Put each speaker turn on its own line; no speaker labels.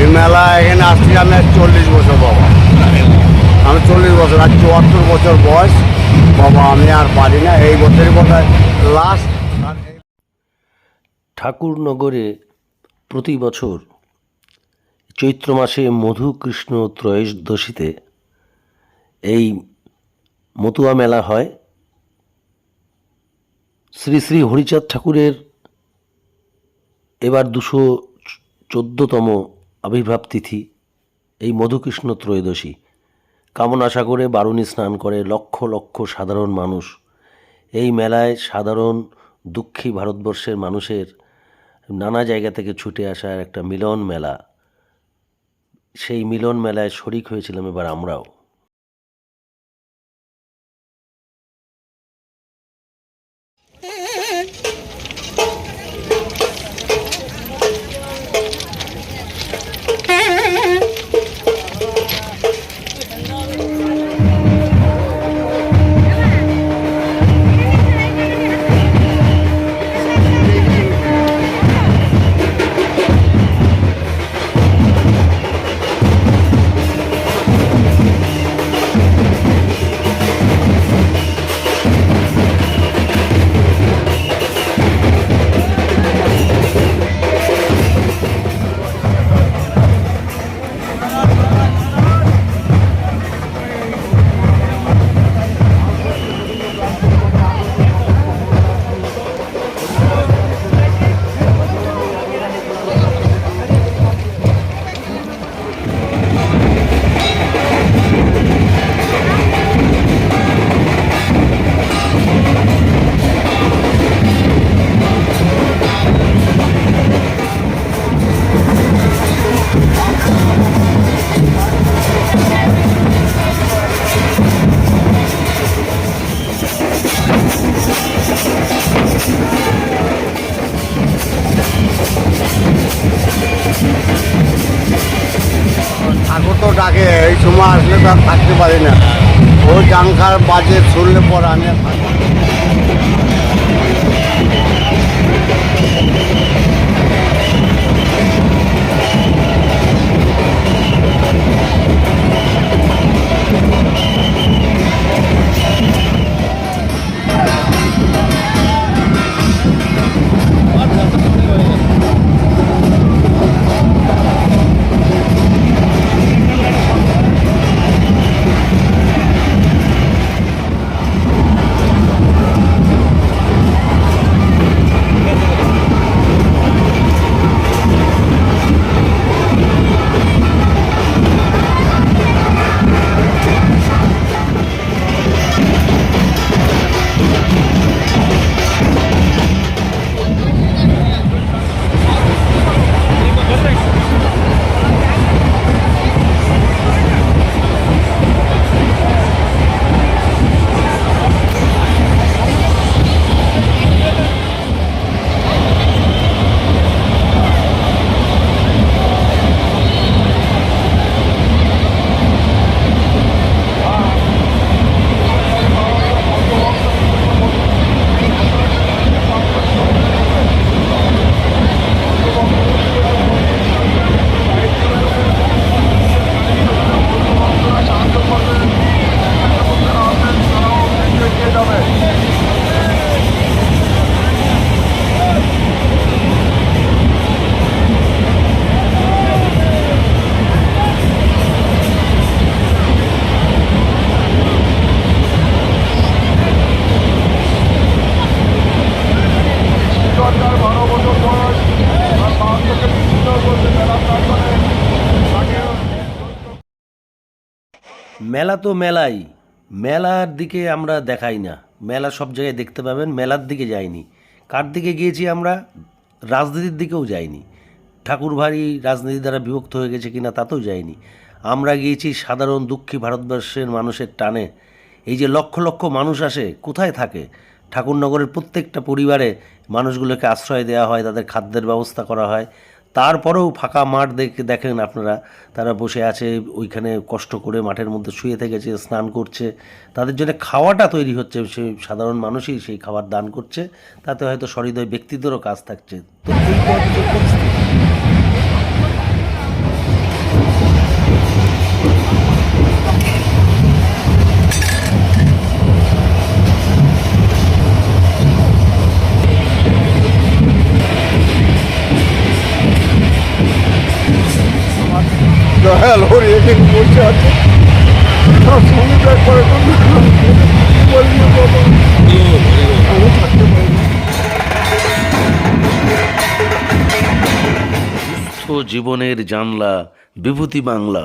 এই মেলা এখানে আসছি আমি চল্লিশ বছর বাবা। আমি চল্লিশ বছর আজ চুয়াত্তর বছর বয়স। বাবা, আমি আর পারি না, এই বছরই বোধহয় লাস্ট
ঠাকুরনগরে প্রতি বছর চৈত্র মাসে মধু কৃষ্ণ ত্রয়োদশীতে এই মতুয়া মেলা হয়। শ্রী শ্রী হরিচাঁদ ঠাকুরের এবার দুশো চোদ্দতম আবির্ভাব তিথি এই মধুকৃষ্ণ ত্রয়োদশী। কামনা সাগরে বারুণী স্নান করে লক্ষ লক্ষ সাধারণ মানুষ। এই মেলায় সাধারণ দুঃখী ভারতবর্ষের মানুষের নানা জায়গা থেকে ছুটে আসার একটা মিলন মেলা। সেই মিলন মেলায় শরিক হয়েছিলাম এবার আমরাও।
ডাকে, এই সময় আসলে তো আর থাকতে পারি না। ও জানকার বাজে, শুনলে পর আমি আর থাকি
মেলা তো মেলাই। মেলার দিকে আমরা দেখাই না। মেলা সব জায়গায় দেখতে পাবেন, মেলার দিকে যাইনি। কার দিকে গিয়েছি আমরা? রাজনীতির দিকেও যাইনি। ঠাকুর ভারী রাজনীতি দ্বারা বিভক্ত হয়ে গেছে কিনা তাতেও যাইনি। আমরা গিয়েছি সাধারণ দুঃখী ভারতবর্ষের মানুষের টানে। এই যে লক্ষ লক্ষ মানুষ আসে, কোথায় থাকে? ঠাকুরনগরের প্রত্যেকটা পরিবারে মানুষগুলোকে আশ্রয় দেওয়া হয়, তাদের খাদ্যের ব্যবস্থা করা হয়। তারপরেও ফাঁকা মাঠ দেখে দেখেন আপনারা। তারা বসে আছে, ওইখানে কষ্ট করে মাঠের মধ্যে শুয়ে থেকেছে, স্নান করছে। তাদের জন্য খাওয়াটা তৈরি হচ্ছে সেই সাধারণ মানুষই সেই খাবার দান করছে। তাতে হয়তো সহৃদয় ব্যক্তিদেরও কাজ থাকছে। তো এই
এখানে বসে আছে করে আমি থাকতে পারি
জীবনের জানলা বিভূতি বাংলা।